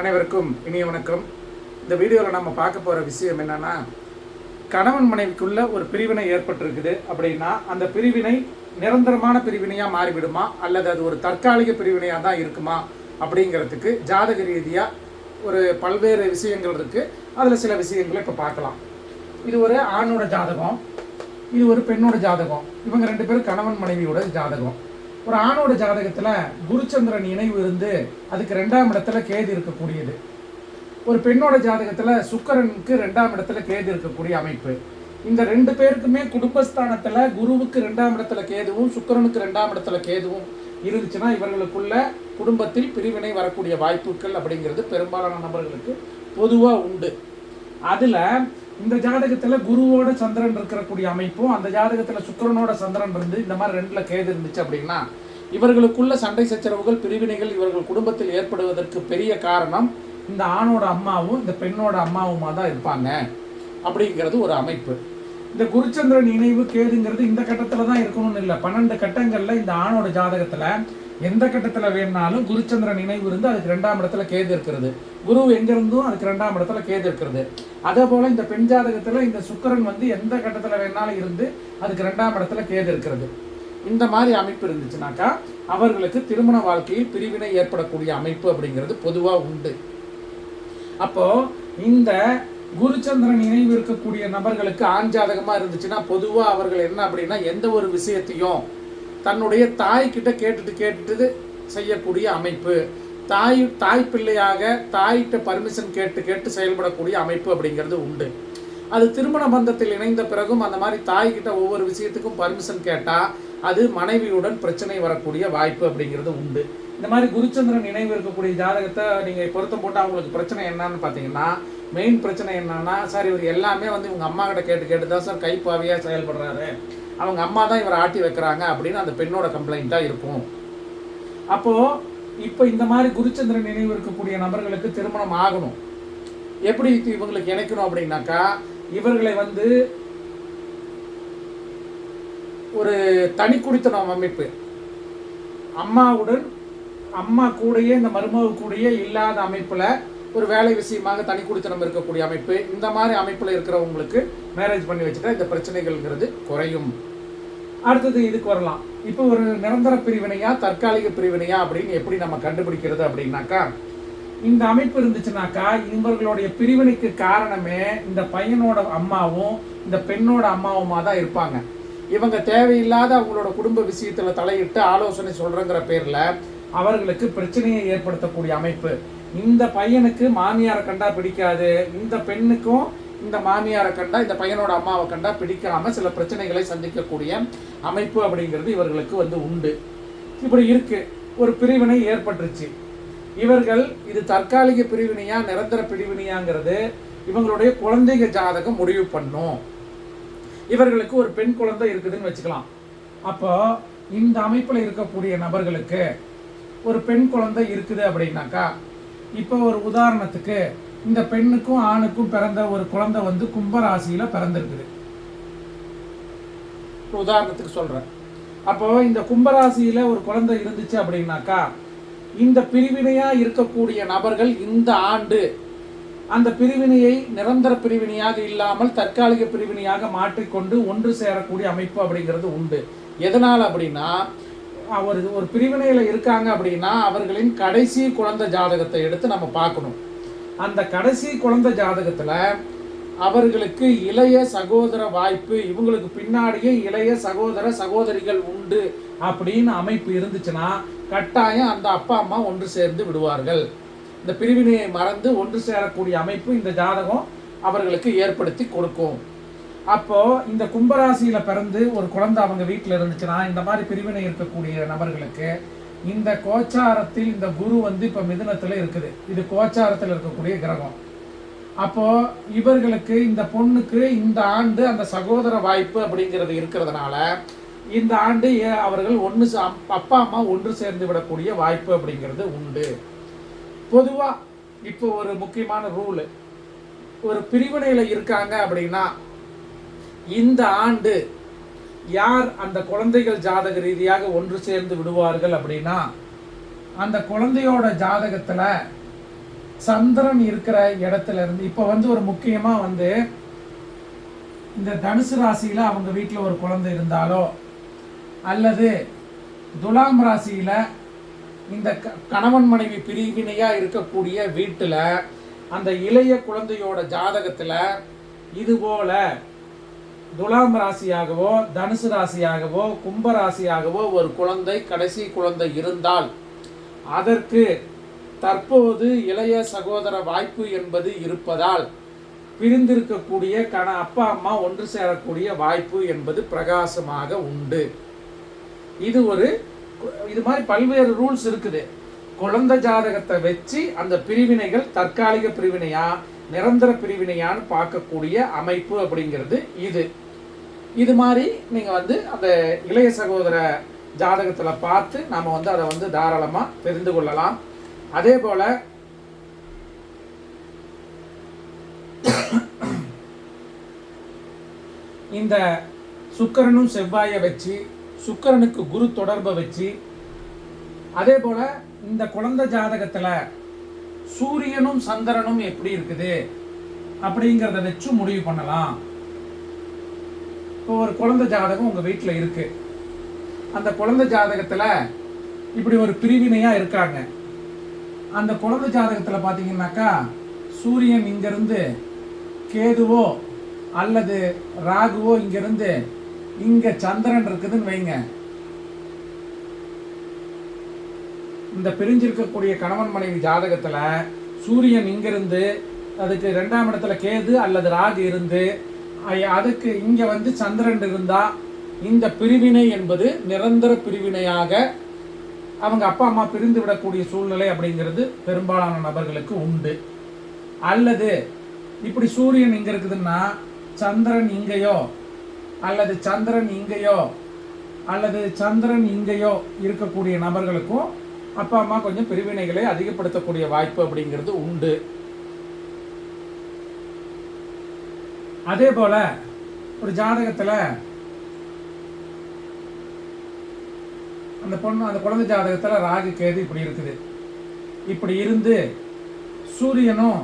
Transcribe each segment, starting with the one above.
அனைவருக்கும் இனிய வணக்கம். இந்த வீடியோவில் நம்ம பார்க்க போகிற விஷயம் என்னன்னா கணவன் மனைவிக்குள்ள ஒரு பிரிவினை ஏற்பட்டிருக்குது அப்படின்னா அந்த பிரிவினை நிரந்தரமான பிரிவினையாக மாறிவிடுமா? அல்லது அது ஒரு தற்காலிக பிரிவினையாக தான் இருக்குமா? அப்படிங்கிறதுக்கு ஜாதக ரீதியாக ஒரு பல்வேறு விஷயங்கள் இருக்குது அதில் சில விஷயங்களை இப்போ பார்க்கலாம். இது ஒரு ஆணோட ஜாதகம் இது ஒரு பெண்ணோட ஜாதகம். இவங்க ரெண்டு பேரும் கணவன் மனைவியோட ஜாதகம். ஒரு ஆணோட ஜாதகத்தில் குருச்சந்திரன் இணைவு இருந்து அதுக்கு ரெண்டாம் இடத்துல கேது இருக்கக்கூடியது. ஒரு பெண்ணோட ஜாதகத்தில் சுக்கரனுக்கு ரெண்டாம் இடத்துல கேது இருக்கக்கூடிய அமைப்பு. இந்த ரெண்டு பேருக்குமே குடும்பஸ்தானத்தில் குருவுக்கு ரெண்டாம் இடத்துல கேதுவும் சுக்கரனுக்கு ரெண்டாம் இடத்துல கேதுவும் இருந்துச்சுன்னா இவர்களுக்குள்ள குடும்பத்தில் பிரிவினை வரக்கூடிய வாய்ப்புகள் அப்படிங்கிறது பெரும்பாலான நபர்களுக்கு பொதுவாக உண்டு. அதில் இந்த ஜாதகத்தில் குருவோட சந்திரன் இருக்கக்கூடிய அமைப்பும் அந்த ஜாதகத்தில் சுக்கிரனோட சந்திரன் இருந்து இந்த மாதிரி ரெண்டில் கேது இருந்துச்சு அப்படின்னா இவர்களுக்குள்ள சண்டை சச்சரவுகள் பிரிவினைகள் இவர்கள் குடும்பத்தில் ஏற்படுவதற்கு பெரிய காரணம் இந்த ஆணோட அம்மாவும் இந்த பெண்ணோட அம்மாவுமா தான் இருப்பாங்க. அப்படிங்கிறது ஒரு அமைப்பு. இந்த குருச்சந்திரன் இணைவு கேதுங்கிறது இந்த கட்டத்தில் தான் இருக்கணும்னு இல்லை. பன்னெண்டு கட்டங்களில் இந்த ஆணோட ஜாதகத்தில் எந்த கட்டத்தில் வேணுனாலும் குருச்சந்திரன் நினைவு இருந்து அதுக்கு ரெண்டாம் இடத்துல கேது இருக்கிறது. குரு எங்கிருந்தும் அதுக்கு ரெண்டாம் இடத்துல கேது இருக்கிறது. அதே போல் இந்த பெண் ஜாதகத்தில் இந்த சுக்கிரன் வந்து எந்த கட்டத்தில் வேணாலும் இருந்து அதுக்கு ரெண்டாம் இடத்துல கேது இருக்கிறது. இந்த மாதிரி அமைப்பு இருந்துச்சுனாக்கா அவர்களுக்கு திருமண வாழ்க்கையில் பிரிவினை ஏற்படக்கூடிய அமைப்பு அப்படிங்கிறது பொதுவாக உண்டு. அப்போ இந்த குருச்சந்திரன் இணைவு இருக்கக்கூடிய நபர்களுக்கு ஆண் ஜாதகமாக இருந்துச்சுன்னா பொதுவா அவர்கள் என்ன அப்படின்னா எந்த ஒரு விஷயத்தையும் தன்னுடைய தாய்கிட்ட கேட்டுட்டு கேட்டுட்டு செய்யக்கூடிய அமைப்பு. தாய் தாய் பிள்ளையாக தாய்கிட்ட பர்மிஷன் கேட்டு கேட்டு செயல்படக்கூடிய அமைப்பு அப்படிங்கிறது உண்டு. அது திருமண பந்தத்தில் இணைந்த பிறகும் அந்த மாதிரி தாய்கிட்ட ஒவ்வொரு விஷயத்துக்கும் பர்மிஷன் கேட்டால் அது மனைவியுடன் பிரச்சனை வரக்கூடிய வாய்ப்பு அப்படிங்கிறது உண்டு. இந்த மாதிரி குருச்சந்திரன் நினைவு இருக்கக்கூடிய ஜாதகத்தை நீங்கள் பொருத்தம் போட்டால் அவங்களுக்கு பிரச்சனை என்னன்னு பார்த்தீங்கன்னா மெயின் பிரச்சனை என்னன்னா சார் இவர் எல்லாமே வந்து இவங்க அம்மா கிட்ட கேட்டு கேட்டு தான் சார் கைப்பாவையாக செயல்படுறாரு. அவங்க அம்மா தான் இவரை ஆட்டி வைக்கிறாங்க அப்படின்னு அந்த பெண்ணோட கம்ப்ளைண்ட்டாக இருக்கும். அப்போது இப்போ இந்த மாதிரி குருச்சந்திரன் நினைவு இருக்கக்கூடிய நபர்களுக்கு திருமணம் ஆகணும். எப்படி இவங்களுக்கு இணைக்கணும் அப்படின்னாக்கா இவர்களை வந்து ஒரு தனி குடித்தனம் அமைப்பு. அம்மாவுடன் அம்மா கூடயே இந்த மருமக கூடயே இல்லாத அமைப்பில் ஒரு வேலை விஷயமாக தனி குடித்தனம் இருக்கக்கூடிய அமைப்பு. இந்த மாதிரி அமைப்பில் இருக்கிறவங்களுக்கு மேரேஜ் பண்ணி வச்சுட்டா இந்த பிரச்சனைகள்ங்கிறது குறையும். அடுத்தது இதுக்கு வரலாம். இப்போ ஒரு நிரந்தர பிரிவினையா தற்காலிக பிரிவினையா அப்படின்னு எப்படி நம்ம கண்டுபிடிக்கிறது அப்படின்னாக்கா இந்த அமைப்பு இருந்துச்சுனாக்கா இவர்களுடைய பிரிவினைக்கு காரணமே இந்த பையனோட அம்மாவும் இந்த பெண்ணோட அம்மாவுமா தான் இருப்பாங்க. இவங்க தேவையில்லாத அவங்களோட குடும்ப விஷயத்தில் தலையிட்டு ஆலோசனை சொல்கிறேங்கிற பேரில் அவர்களுக்கு பிரச்சனையை ஏற்படுத்தக்கூடிய அமைப்பு. இந்த பையனுக்கு மாமியாரை கண்டா பிடிக்காது இந்த பெண்ணுக்கும் இந்த மாமியாரை கண்டா இந்த பையனோட அம்மாவை கண்டா பிடிக்காம சில பிரச்சனைகளை சந்திக்கக்கூடிய அமைப்பு அப்படிங்கிறது இவர்களுக்கு வந்து உண்டு. இப்படி இருக்கு. ஒரு பிரிவினை ஏற்பட்டுருச்சு. இவர்கள் இது தற்காலிக பிரிவினையா நிரந்தர பிரிவினையாங்கிறது இவங்களுடைய குழந்தைங்க ஜாதகம் முடிவு பண்ணும். இவர்களுக்கு ஒரு பெண் குழந்தை இருக்குதுன்னு வச்சுக்கலாம். அப்போ இந்த அமைப்பில் இருக்கக்கூடிய நபர்களுக்கு ஒரு பெண் குழந்தை இருக்குது அப்படின்னாக்கா இப்போ ஒரு உதாரணத்துக்கு இந்த பெண்ணுக்கும் ஆணுக்கும் பிறந்த ஒரு குழந்தை வந்து கும்பராசியில் பிறந்திருக்குது. உதாரணத்துக்கு சொல்கிறேன் அப்போ இந்த கும்பராசியில் ஒரு குழந்தை இருந்துச்சு அப்படின்னாக்கா இந்த பிரிவினையாக இருக்கக்கூடிய நபர்கள் இந்த ஆண்டு அந்த பிரிவினையை நிரந்தர பிரிவினையாக இல்லாமல் தற்காலிக பிரிவினையாக மாற்றிக்கொண்டு ஒன்று சேரக்கூடிய அமைப்பு அப்படிங்கிறது உண்டு. எதனால் அப்படின்னா அவர் ஒரு பிரிவினையில் இருக்காங்க அப்படின்னா அவர்களின் கடைசி குழந்தை ஜாதகத்தை எடுத்து நம்ம பார்க்கணும். அந்த கடைசி குழந்தை ஜாதகத்தில் அவர்களுக்கு இளைய சகோதர வாய்ப்பு இவங்களுக்கு பின்னாடியே இளைய சகோதர சகோதரிகள் உண்டு அப்படின்னு அமைப்பு இருந்துச்சுன்னா கட்டாயம் அந்த அப்பா அம்மா ஒன்று சேர்ந்து விடுவார்கள். இந்த பிரிவினையை மறந்து ஒன்று சேரக்கூடிய அமைப்பு இந்த ஜாதகம் அவர்களுக்கு ஏற்படுத்தி கொடுக்கும். அப்போ இந்த கும்பராசியில் பிறந்து ஒரு குழந்தை அவங்க வீட்டில் இருந்துச்சுன்னா இந்த மாதிரி பிரிவினை இருக்கக்கூடிய நபர்களுக்கு இந்த கோச்சாரத்தில் இந்த குரு வந்து இப்போ மிதுனத்தில் இருக்குது. இது கோச்சாரத்தில் இருக்கக்கூடிய கிரகம். அப்போ இவர்களுக்கு இந்த பொண்ணுக்கு இந்த ஆண்டு அந்த சகோதர வாய்ப்பு அப்படிங்கிறது இருக்கிறதுனால இந்த ஆண்டு ஏ- அவர்கள் ஒன்று அப்பா அம்மா ஒன்று சேர்ந்து விடக்கூடிய வாய்ப்பு அப்படிங்கிறது உண்டு. பொதுவாக இப்போ ஒரு முக்கியமான ரூல். ஒரு பிரிவினையில் இருக்காங்க அப்படின்னா இந்த ஆண்டு யார் அந்த குழந்தைகள் ஜாதக ரீதியாக ஒன்று சேர்ந்து விடுவார்கள் அப்படின்னா அந்த குழந்தையோட ஜாதகத்தில் சந்திரன் இருக்கிற இடத்துல இருந்து இப்போ வந்து ஒரு முக்கியமாக வந்து இந்த தனுசு ராசியில் அவங்க வீட்டில் ஒரு குழந்தை இருந்தாலோ அல்லது துலாம் ராசியில் இந்த க- கணவன் மனைவி பிரிவினையாக இருக்கக்கூடிய வீட்டில் அந்த இளைய குழந்தையோட ஜாதகத்தில் இதுபோல் துலாம் ராசியாகவோ தனுசு ராசியாகவோ கும்ப ராசியாகவோ ஒரு குழந்தை கடைசி குழந்தை இருந்தால் அதற்கு தற்போது இளைய சகோதர வாய்ப்பு என்பது இருப்பதால் பிரிந்திருக்கக்கூடிய கண அப்பா அம்மா ஒன்று சேரக்கூடிய வாய்ப்பு என்பது பிரகாசமாக உண்டு. இது ஒரு இது மாதிரி பல்வேறு ரூல்ஸ் இருக்குது. குழந்தை ஜாதகத்தை வச்சு அந்த பிரிவினைகள் தற்காலிக பிரிவினையா நிரந்தர பிரிவினையான்னு பார்க்கக்கூடிய அமைப்பு அப்படிங்கிறது இது. இது மாதிரி நீங்கள் வந்து அந்த இளைய சகோதர ஜாதகத்தில் பார்த்து நாம் வந்து அதை வந்து தாராளமாக தெரிந்து கொள்ளலாம். அதே போல் இந்த சுக்கரனும் செவ்வாயை வச்சு சுக்கிரனுக்கு குரு தொடர்பை வச்சு அதே போல் இந்த குழந்தை ஜாதகத்தில் சூரியனும் சந்திரனும் எப்படி இருக்குது அப்படிங்கிறத வச்சு முடிவு பண்ணலாம். இப்போ ஒரு குழந்தை ஜாதகம் உங்கள் வீட்டில் இருக்கு. அந்த குழந்தை ஜாதகத்தில் இப்படி ஒரு பிரிவினையாக இருக்காங்க. அந்த குழந்தை ஜாதகத்தில் பார்த்தீங்கன்னாக்கா சூரியன் இங்கிருந்து கேதுவோ அல்லது ராகுவோ இங்கிருந்து இங்கே சந்திரன் இருக்குதுன்னு வைங்க. இந்த பிரிஞ்சிருக்கக்கூடிய கணவன் மனைவி ஜாதகத்தில் சூரியன் இங்கிருந்து அதுக்கு ரெண்டாம் இடத்துல கேது அல்லது ராகு இருந்து அதுக்கு இங்கே வந்து சந்திரன் இருந்தால் இந்த பிரிவினை என்பது நிரந்தர பிரிவினையாக அவங்க அப்பா அம்மா பிரிந்து விடக்கூடிய சூழ்நிலை அப்படிங்கிறது பெரும்பாலான நபர்களுக்கு உண்டு. அல்லது இப்படி சூரியன் இங்கே இருக்குதுன்னா சந்திரன் இங்கேயோ அல்லது சந்திரன் இங்கேயோ அல்லது சந்திரன் இங்கேயோ இருக்கக்கூடிய நபர்களுக்கும் அப்பா அம்மா கொஞ்சம் பிரிவினைகளை அதிகப்படுத்தக்கூடிய வாய்ப்பு அப்படிங்கிறது உண்டு. அதே போல் ஒரு ஜாதகத்தில் அந்த பொண்ணு அந்த குழந்தை ஜாதகத்தில் ராகு கேது இப்படி இருக்குது. இப்படி இருந்து சூரியனும்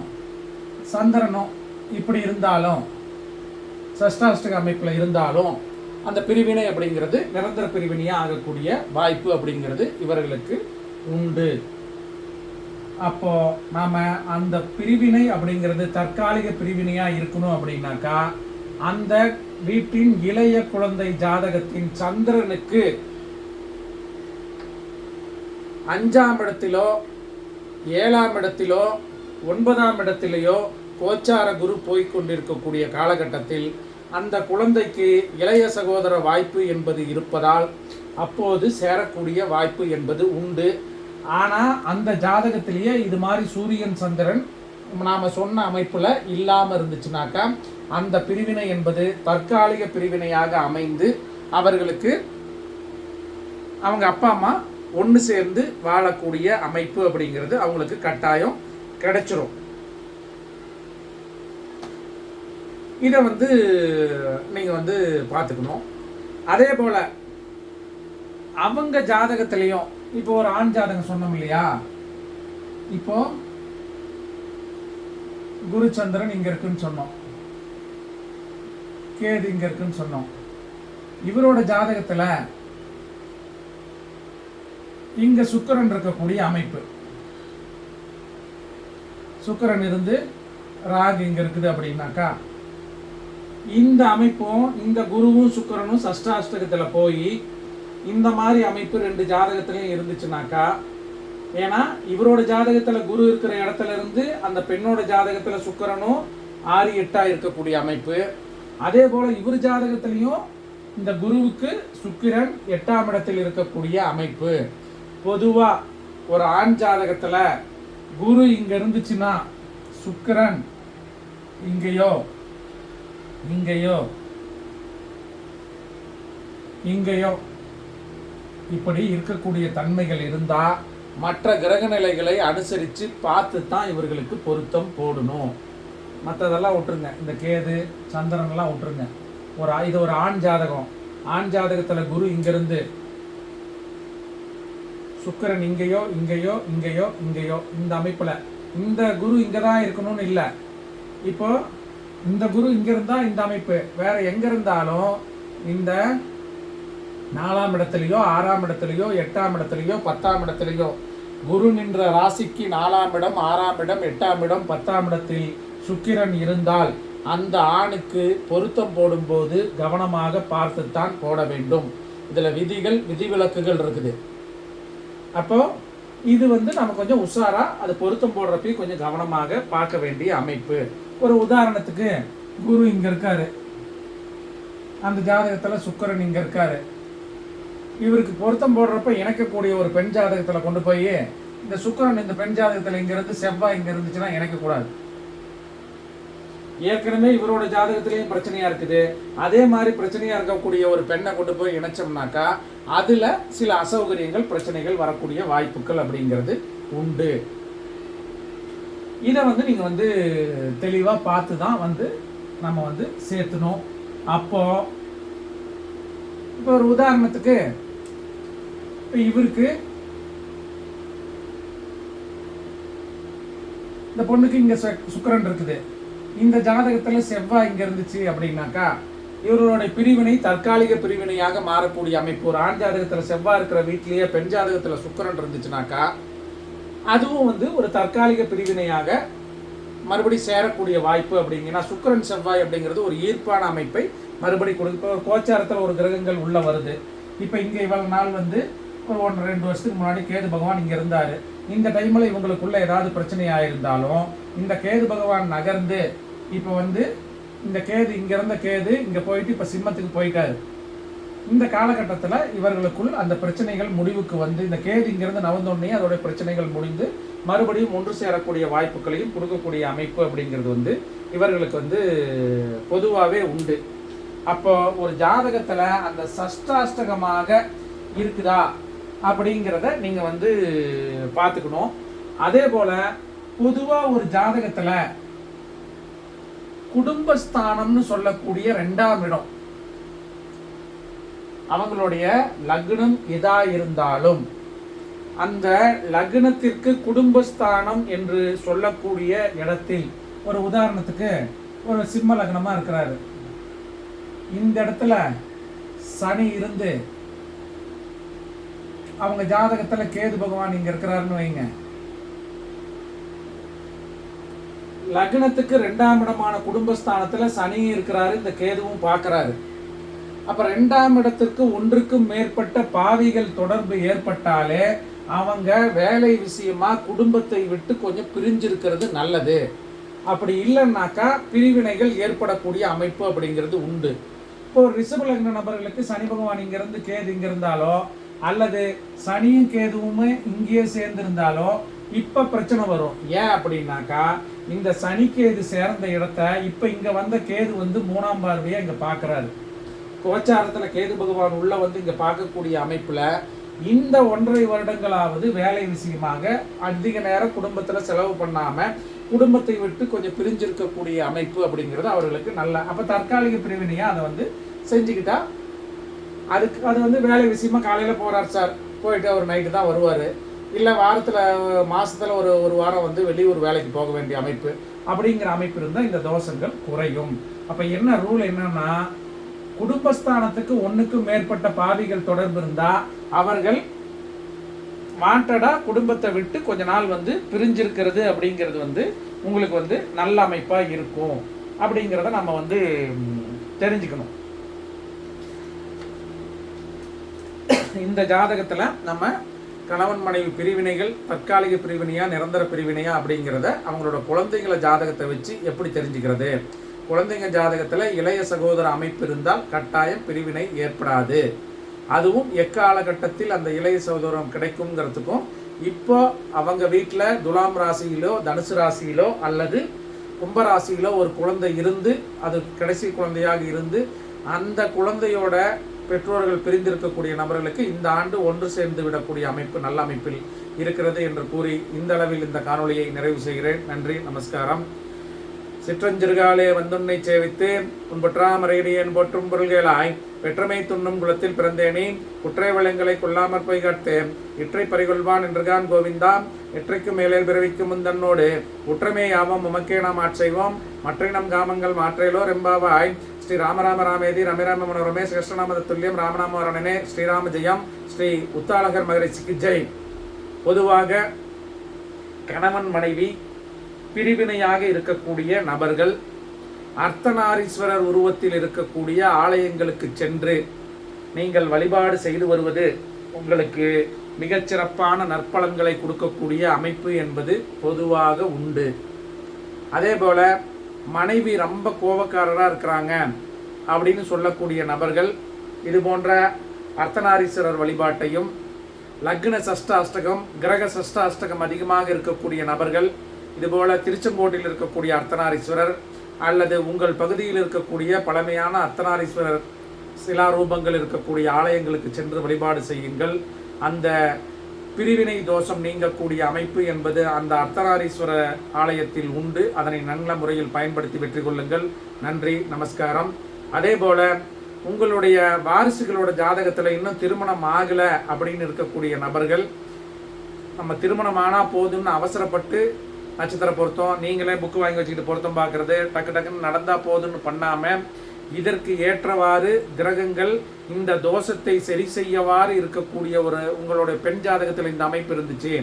சந்திரனும் இப்படி இருந்தாலும் சஷ்டாஷ்டக அமைப்பில் இருந்தாலும் அந்த பிரிவினை அப்படிங்கிறது நிரந்தர பிரிவினையாக ஆகக்கூடிய வாய்ப்பு அப்படிங்கிறது இவர்களுக்கு உண்டு. அப்போ நாம அந்த பிரிவினை அப்படிங்கிறது தற்காலிக பிரிவினையா இருக்கணும் அப்படின்னாக்கா அந்த வீட்டின் இளைய குழந்தை ஜாதகத்தின் சந்திரனுக்கு அஞ்சாம் இடத்திலோ ஏழாம் இடத்திலோ ஒன்பதாம் இடத்திலேயோ கோச்சார குரு போய்கொண்டிருக்கக்கூடிய காலகட்டத்தில் அந்த குழந்தைக்கு இளைய சகோதர வாய்ப்பு என்பது இருப்பதால் அப்போது சேரக்கூடிய வாய்ப்பு என்பது உண்டு. ஆனால் அந்த ஜாதகத்திலேயே இது மாதிரி சூரியன் சந்திரன் நாம் சொன்ன அமைப்பில் இல்லாமல் இருந்துச்சுனாக்கா அந்த பிரிவினை என்பது தற்காலிக பிரிவினையாக அமைந்து அவர்களுக்கு அவங்க அப்பா அம்மா ஒன்று சேர்ந்து வாழக்கூடிய அமைப்பு அப்படிங்கிறது அவங்களுக்கு கட்டாயம் கிடைச்சிரும். இதை வந்து நீங்கள் வந்து பார்த்துக்கணும். அதே போல் அவங்க ஜாதகத்திலையும் இப்போ ஒரு ஆண் ஜாதகம் சொன்னோம் இல்லையா? இப்போ குருச்சந்திரன் இங்க இருக்குன்னு சொன்னோம். கேது இங்க இருக்குன்னு சொன்னோம். இவரோட ஜாதகத்துல இங்க சுக்கரன் இருக்கக்கூடிய அமைப்பு. சுக்கிரன் இருந்து ராகு இங்க இருக்குது அப்படின்னாக்கா இந்த அமைப்பும் இந்த குருவும் சுக்கரனும் சஷ்டாஷ்டகத்துல போய் இந்த மாதிரி அமைப்பு ரெண்டு ஜாதகத்திலையும் இருந்துச்சுனாக்கா ஏன்னா இவரோட ஜாதகத்துல குரு இருக்கிற இடத்துல இருந்து அந்த பெண்ணோட ஜாதகத்துல சுக்கிரனும் ஆறு எட்டா இருக்கக்கூடிய அமைப்பு. அதே போல இவர் ஜாதகத்திலையும் இந்த குருவுக்கு சுக்கிரன் எட்டாம் இடத்தில் இருக்கக்கூடிய அமைப்பு. பொதுவா ஒரு ஆண் ஜாதகத்துல குரு இங்க இருந்துச்சுன்னா சுக்கிரன் இங்கேயோ இங்கேயோ இங்கேயோ இப்படி இருக்கக்கூடிய தன்மைகள் இருந்தா மற்ற கிரக நிலைகளை அனுசரித்து பார்த்து தான் இவர்களுக்கு பொருத்தம் போடணும். மற்றதெல்லாம் விட்டுருங்க. இந்த கேது சந்திரன்லாம் விட்டுருங்க. ஒரு இது ஒரு ஆண் ஜாதகம். ஆண் ஜாதகத்தில் குரு இங்கேருந்து சுக்கிரன் இங்கேயோ இங்கேயோ இங்கேயோ இங்கேயோ. இந்த அமைப்பில். இந்த குரு இங்கே தான் இருக்கணும்னு இல்லை. இப்போ இந்த குரு இங்கே இருந்தால் இந்த அமைப்பு. வேற எங்கே இருந்தாலும் இந்த நாலாம் இடத்துலையோ ஆறாம் இடத்துலையோ எட்டாம் இடத்துலையோ பத்தாம் இடத்துலையோ குரு நின்ற ராசிக்கு நாலாம் இடம் ஆறாம் இடம் எட்டாம் இடம் பத்தாம் இடத்தில் சுக்கிரன் இருந்தால் அந்த ஆணுக்கு பொருத்தம் போடும்போது கவனமாக பார்த்துத்தான் போட வேண்டும். இதில் விதிகள் விதிவிலக்குகள் இருக்குது. அப்போ இது வந்து நம்ம கொஞ்சம் உஷாராக அது பொருத்தம் போடுறப்பையும் கொஞ்சம் கவனமாக பார்க்க வேண்டிய அமைப்பு. ஒரு உதாரணத்துக்கு குரு இங்கே இருக்காரு. அந்த ஜாதகத்தில் சுக்கிரன் இங்கே இருக்காரு. இவருக்கு பொருத்தம் போடுறப்ப இணைக்கக்கூடிய ஒரு பெண் ஜாதகத்தில் கொண்டு போய் இந்த சுக்கிரன் இந்த பெண் ஜாதகத்தில் இங்கிருந்து செவ்வாய் இங்க இருந்துச்சுன்னா இணைக்கக்கூடாது ஏற்கனவே இவரோட ஜாதகத்திலையும் பிரச்சனையா இருக்குது. அதே மாதிரி பிரச்சனையா இருக்கக்கூடிய ஒரு பெண்ணை கொண்டு போய் இணைச்சோம்னாக்கா அதுல சில அசௌகரியங்கள் பிரச்சனைகள் வரக்கூடிய வாய்ப்புகள் அப்படிங்கிறது உண்டு. இதை வந்து நீங்கள் வந்து தெளிவாக பார்த்து தான் வந்து நம்ம வந்து சேர்த்தணும். அப்போ இப்போ ஒரு உதாரணத்துக்கு இப்போ இவருக்கு இந்த பொண்ணுக்கு இங்க சுக்கரன் இருக்குது. இந்த ஜாதகத்தில் செவ்வாய் இங்க இருந்துச்சு அப்படின்னாக்கா இவர்களுடைய பிரிவினை தற்காலிக பிரிவினையாக மாறக்கூடிய அமைப்பு. ஒரு ஆண் ஜாதகத்தில் செவ்வாய் இருக்கிற வீட்டிலேயே பெண் ஜாதகத்தில் சுக்கரன் இருந்துச்சுனாக்கா அதுவும் வந்து ஒரு தற்காலிக பிரிவினையாக மறுபடி சேரக்கூடிய வாய்ப்பு அப்படிங்கன்னா சுக்கிரன் செவ்வாய் அப்படிங்கிறது ஒரு ஈர்ப்பான அமைப்பை மறுபடி கொடுக்கும் இப்போ ஒரு கோச்சாரத்தில் ஒரு கிரகங்கள் உள்ள வருது. இப்போ இங்கே இவ்வளவு நாள் வந்து ஒன்று ரெண்டு வருஷத்துக்கு முன்னாடி கேது பகவான் இங்கே இருந்தார். இந்த டைமில் இவங்களுக்குள்ள ஏதாவது பிரச்சனையாக இருந்தாலும் இந்த கேது பகவான் நகர்ந்து இப்போ வந்து இந்த கேது இங்கே இருந்த கேது இங்கே போயிட்டு இப்போ சிம்மத்துக்கு போயிட்டாரு. இந்த காலகட்டத்தில் இவர்களுக்குள் அந்த பிரச்சனைகள் முடிவுக்கு வந்து இந்த கேது இங்கிருந்து நவந்தோடனே அதோடைய பிரச்சனைகள் முடிந்து மறுபடியும் ஒன்று சேரக்கூடிய வாய்ப்புகளையும் கொடுக்கக்கூடிய அமைப்பு அப்படிங்கிறது வந்து இவர்களுக்கு வந்து பொதுவாகவே உண்டு. அப்போ ஒரு ஜாதகத்தில் அந்த சஷ்டாஷ்டகமாக இருக்குதா? அப்படிங்கிறத நீங்கள் வந்து பார்த்துக்கணும். அதே போல் பொதுவாக ஒரு ஜாதகத்தில் குடும்பஸ்தானம்னு சொல்லக்கூடிய ரெண்டாம் இடம். அவங்களுடைய லக்னம் எதா இருந்தாலும் அந்த லக்னத்திற்கு குடும்பஸ்தானம் என்று சொல்லக்கூடிய இடத்தில் ஒரு உதாரணத்துக்கு ஒரு சிம்ம லக்னமா இருக்கிறாரு. இந்த இடத்துல சனி இருந்து அவங்க ஜாதகத்துல கேது பகவான் இங்க இருக்கிறாருன்னு வைங்க. லக்னத்துக்கு ரெண்டாம் இடமான குடும்பஸ்தானத்துல சனி இருக்கிறாரு இந்த கேதுவும் பார்க்கறாரு. அப்போ ரெண்டாம் இடத்துக்கு ஒன்றுக்கும் மேற்பட்ட பாவிகள் தொடர்பு ஏற்பட்டாலே அவங்க வேலை விஷயமா குடும்பத்தை விட்டு கொஞ்சம் பிரிஞ்சிருக்கிறது நல்லது. அப்படி இல்லைன்னாக்கா பிரிவினைகள் ஏற்படக்கூடிய அமைப்பு அப்படிங்கிறது உண்டு. இப்போ ரிஷப லக்ன நபர்களுக்கு சனி பகவான் இங்கிருந்து கேது இங்க இருந்தாலோ அல்லது சனியும் கேதுவுமே இங்கேயே சேர்ந்திருந்தாலோ இப்போ பிரச்சனை வரும். ஏன் அப்படின்னாக்கா இந்த சனி கேது சேர்ந்த இடத்த இப்போ இங்கே வந்த கேது வந்து மூணாம் பார்வையை இங்கே பார்க்குறாரு. கோச்சாரத்தில் கேது பகவான் உள்ளே வந்து இங்கே பார்க்கக்கூடிய அமைப்பில் இந்த ஒன்றரை வருடங்களாவது வேலை விஷயமாக அதிக நேரம் குடும்பத்தில் செலவு பண்ணாமல் குடும்பத்தை விட்டு கொஞ்சம் பிரிஞ்சிருக்கக்கூடிய அமைப்பு அப்படிங்கிறது அவர்களுக்கு நல்ல அப்போ தற்காலிக பிரிவினையாக அதை வந்து செஞ்சுக்கிட்டா அதுக்கு அது வந்து வேலை விஷயமா காலையில் போகிறார் சார். போயிட்டு அவர் நைட்டு தான் வருவார். இல்லை வாரத்தில் மாதத்தில் ஒரு ஒரு வாரம் வந்து வெளியூர் வேலைக்கு போக வேண்டிய அமைப்பு. அப்படிங்கிற அமைப்பு இருந்தால் இந்த தோஷங்கள் குறையும். அப்போ என்ன ரூல் என்னன்னா குடும்பஸ்தானத்துக்கு ஒன்றுக்கும் மேற்பட்ட பாவிகள் தொடர்பு இருந்தால் அவர்கள் வாண்டடாக குடும்பத்தை விட்டு கொஞ்ச நாள் வந்து பிரிஞ்சிருக்கிறது அப்படிங்கிறது வந்து உங்களுக்கு வந்து நல்ல அமைப்பாக இருக்கும். அப்படிங்கிறத நம்ம வந்து தெரிஞ்சுக்கணும். இந்த ஜாதகத்தில் நம்ம கணவன் மனைவி பிரிவினைகள் தற்காலிக பிரிவினையா நிரந்தர பிரிவினையா அப்படிங்கிறத அவங்களோட குழந்தைங்கள ஜாதகத்தை வச்சு எப்படி தெரிஞ்சுக்கிறது? குழந்தைங்க ஜாதகத்தில் இளைய சகோதர அமைப்பு இருந்தால் கட்டாயம் பிரிவினை ஏற்படாது. அதுவும் எக்காலகட்டத்தில் அந்த இளைய சகோதரம் கிடைக்குங்கிறதுக்கும் இப்போ அவங்க வீட்டில் துலாம் ராசியிலோ தனுசு ராசியிலோ அல்லது கும்பராசியிலோ ஒரு குழந்தை இருந்து அது கடைசி குழந்தையாக இருந்து அந்த குழந்தையோட பெற்றோர்கள் பிரிந்திருக்கக்கூடிய நபர்களுக்கு இந்த ஆண்டு ஒன்று சேர்ந்து விடக்கூடிய அமைப்பு நல்ல அமைப்பில் இருக்கிறது என்று கூறி இந்த அளவில் இந்த காணொளியை நிறைவு செய்கிறேன். நன்றி நமஸ்காரம். சிற்றஞ்சிறுகாலே வந்துன்னை சேவித்து உன் போற்றும் பொருள்களாய் வெற்றமை துண்ணும் குலத்தில் பிறந்தேனே குற்றை வளங்களை கொல்லாமற் போய் காட்டேன். இற்றை பறிகொள்வான் என்றுகான் கோவிந்தா இற்றைக்கு மேலே பிறவிக்கும் முந்தன்னோடு உற்றமே யாவும் உமக்கே நாம் ஆட்செய்வோம். மற்றினம் நம் காமங்கள் மாற்றேலோ ரெம்பாவாய் ஸ்ரீ ராமராம ராமேதி ரமிராம மனோரமே கிருஷ்ணநாமத துல்லியம் ராமநாம வரணனே ஸ்ரீராம ஜெயம் ஸ்ரீ உத்தாலகர் மகரிஷிக்கு ஜெய். பொதுவாக கணவன் மனைவி பிரிவினையாக இருக்கக்கூடிய நபர்கள் அர்த்தநாரீஸ்வரர் உருவத்தில் இருக்கக்கூடிய ஆலயங்களுக்கு சென்று நீங்கள் வழிபாடு செய்து வருவது உங்களுக்கு மிகச்சிறப்பான நற்பலன்களை கொடுக்கக்கூடிய அமைப்பு என்பது பொதுவாக உண்டு. அதே போல மனைவி ரொம்ப கோபக்காரராக இருக்கிறாங்க அப்படின்னு சொல்லக்கூடிய நபர்கள் இது போன்ற அர்த்தநாரீஸ்வரர் வழிபாட்டையும் லக்ன சஷ்ட அஷ்டகம் கிரக சஷ்ட அஷ்டகம் அதிகமாக இருக்கக்கூடிய நபர்கள் இதுபோல் திருச்செங்கோட்டில் இருக்கக்கூடிய அர்த்தநாரீஸ்வரர் அல்லது உங்கள் பகுதியில் இருக்கக்கூடிய பழமையான அர்த்தநாரீஸ்வரர் சிலாரூபங்கள் இருக்கக்கூடிய ஆலயங்களுக்கு சென்று வழிபாடு செய்யுங்கள். அந்த பிரிவினை தோஷம் நீங்கக்கூடிய அமைப்பு என்பது அந்த அர்த்தநாரீஸ்வர ஆலயத்தில் உண்டு. அதனை நல்ல முறையில் பயன்படுத்தி வெற்றி கொள்ளுங்கள். நன்றி நமஸ்காரம். அதே போல உங்களுடைய வாரிசுகளோட ஜாதகத்தில் இன்னும் திருமணம் ஆகலை அப்படின்னு இருக்கக்கூடிய நபர்கள் நம்ம திருமணம் ஆனால் போதும்னு அவசரப்பட்டு நட்சத்திர பொருத்தம் நீங்களே புக்கு வாங்கி வச்சுக்கிட்டு பொருத்தம் பார்க்குறது டக்கு டக்குன்னு நடந்தால் போதும்னு பண்ணாமல் இதற்கு ஏற்றவாறு கிரகங்கள் இந்த தோஷத்தை சரி செய்யவாறு இருக்கக்கூடிய ஒரு உங்களுடைய பெண் ஜாதகத்தில் இந்த அமைப்பு இருந்துச்சு.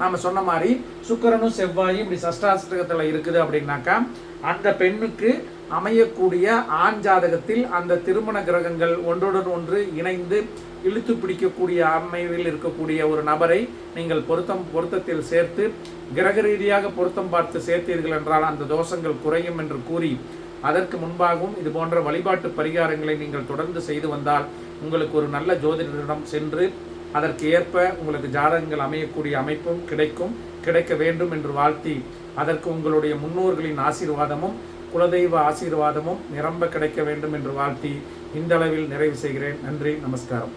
நாம் சொன்ன மாதிரி சுக்கரனும் செவ்வாயும் இப்படி சஷ்டாஷ்டகத்தில் இருக்குது அப்படின்னாக்கா அந்த பெண்ணுக்கு அமையக்கூடிய ஆண் ஜாதகத்தில் அந்த திருமண கிரகங்கள் ஒன்றுடன் ஒன்று இணைந்து இழுத்து பிடிக்கக்கூடிய அமைவில் இருக்கக்கூடிய ஒரு நபரை நீங்கள் பொருத்தம் பொருத்தத்தில் சேர்த்து கிரக ரீதியாக பொருத்தம் பார்த்து சேர்த்தீர்கள் என்றால் அந்த தோஷங்கள் குறையும் என்று கூறி அதற்கு முன்பாகவும் இது போன்ற வழிபாட்டு பரிகாரங்களை நீங்கள் தொடர்ந்து செய்து வந்தால் உங்களுக்கு ஒரு நல்ல ஜோதிடரிடம் சென்று அதற்கு ஏற்ப உங்களுக்கு ஜாதகங்கள் அமையக்கூடிய அமைப்பும் கிடைக்கும் கிடைக்க வேண்டும் என்று வாழ்த்தி அதற்கு உங்களுடைய முன்னோர்களின் ஆசீர்வாதமும் குலதெய்வ ஆசீர்வாதமும் நிரம்ப கிடைக்க வேண்டும் என்று வாழ்த்தி இந்த அளவில் நிறைவு செய்கிறேன். நன்றி நமஸ்காரம்.